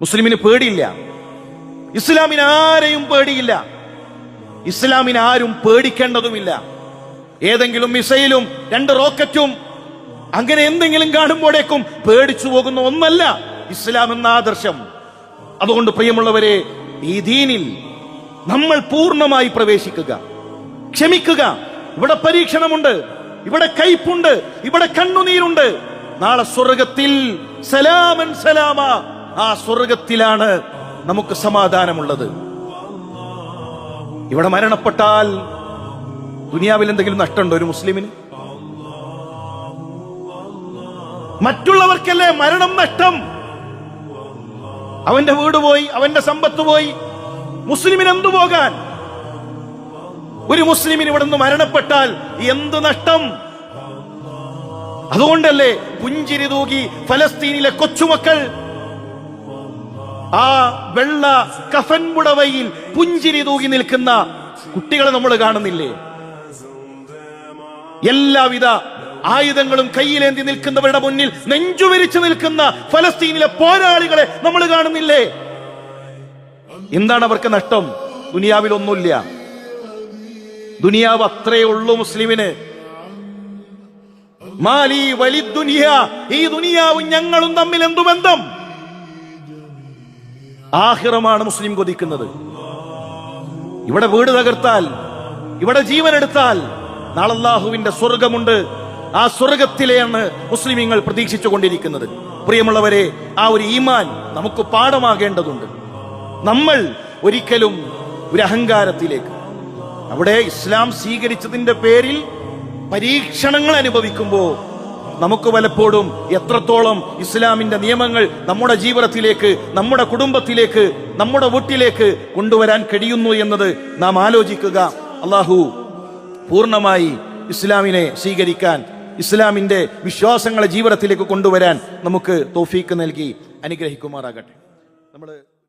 മുസ്ലിമിന് പേടിയില്ല. ഇസ്ലാമിന് ആരെയും പേടിയില്ല. ഇസ്ലാമിന് ആരും പേടിക്കേണ്ടതുമില്ല. ഏതെങ്കിലും മിസൈലും രണ്ട് റോക്കറ്റും അങ്ങനെ എന്തെങ്കിലും കാണുമ്പോഴേക്കും പേടിച്ചു പോകുന്ന ഒന്നല്ല ഇസ്ലാം എന്ന ആദർശം. അതുകൊണ്ട് പ്രിയമുള്ളവരെ ഈ ദീനിൽ നമ്മൾ പൂർണമായി പ്രവേശിക്കുക. ക്ഷമിക്കുക. ഇവിടെ പരീക്ഷണമുണ്ട്. ഇവിടെ കയ്പുണ്ട്. ഇവിടെ കണ്ണുനീരുണ്ട്. നാളെ സ്വർഗത്തിൽ സലാമൻ സലാമ. ആ സ്വർഗത്തിലാണ് നമുക്ക് സമാധാനമുള്ളത്. ഇവിടെ മരണപ്പെട്ടാൽ ദുനിയാവിൽ എന്തെങ്കിലും നഷ്ടമുണ്ടോ ഒരു മുസ്ലിമിന്? മറ്റുള്ളവർക്കല്ലേ മരണം നഷ്ടം? അവന്റെ വീട് പോയി അവന്റെ സമ്പത്ത് പോയി മുസ്ലിമിന് എന്തു പോകാൻ? ഒരു മുസ്ലിമിന് ഇവിടെ നിന്ന് മരണപ്പെട്ടാൽ എന്ത് നഷ്ടം? അതുകൊണ്ടല്ലേ പുഞ്ചിരി തൂകി ഫലസ്തീനിലെ കൊച്ചുമക്കൾ ആ വെള്ള കഫൻ മുടവയിൽ പുഞ്ചിരി തൂകി നിൽക്കുന്ന കുട്ടികളെ നമ്മൾ കാണുന്നില്ലേ? എല്ലാവിധ ആയുധങ്ങളും കയ്യിലേന്തി നിൽക്കുന്നവരുടെ മുന്നിൽ നെഞ്ചുവിരിച്ചു നിൽക്കുന്ന ഫലസ്തീനിലെ പോരാളികളെ നമ്മൾ കാണുന്നില്ലേ? എന്താണ് അവർക്ക് നഷ്ടം? ദുനിയാവിൽ ഒന്നുമില്ല. ദുനിയാവ് അത്രേ ഉള്ളൂ മുസ്ലിമിന്. മാലി വലി ദുനിയ ഈ ദുനിയാവും ഞങ്ങളും തമ്മിൽ എന്തു ബന്ധം ആഹിറമാണ് മുസ്ലിം കൊതിക്കുന്നത്. ഇവിടെ വീട് തകർത്താൽ ഇവിടെ ജീവൻ എടുത്താൽ നാളല്ലാഹുവിന്റെ സ്വർഗമുണ്ട് ആ സ്വർഗത്തിലെയാണ് മുസ്ലിമീങ്ങൾ പ്രതീക്ഷിച്ചു കൊണ്ടിരിക്കുന്നത്. പ്രിയമുള്ളവരെ ആ ഒരു ഈമാൻ നമുക്ക് പാഠമാകേണ്ടതുണ്ട്. നമ്മൾ ഒരിക്കലും ഒരു അഹങ്കാരത്തിലേക്ക്. അവിടെ ഇസ്ലാം സ്വീകരിച്ചതിന്റെ പേരിൽ പരീക്ഷണങ്ങൾ അനുഭവിക്കുമ്പോൾ നമുക്ക് പലപ്പോഴും എത്രത്തോളം ഇസ്ലാമിന്റെ നിയമങ്ങൾ നമ്മുടെ ജീവിതത്തിലേക്ക് നമ്മുടെ കുടുംബത്തിലേക്ക് നമ്മുടെ വീട്ടിലേക്ക് കൊണ്ടുവരാൻ കഴിയുന്നു എന്നത് നാം ആലോചിക്കുക. അള്ളാഹു പൂർണമായി ഇസ്ലാമിനെ സ്വീകരിക്കാൻ ഇസ്ലാമിന്റെ വിശ്വാസങ്ങളെ ജീവിതത്തിലേക്ക് കൊണ്ടുവരാൻ നമുക്ക് തോഫീക്ക് നൽകി. അനുഗ്രഹിക്കുമാറാകട്ടെ. നമ്മൾ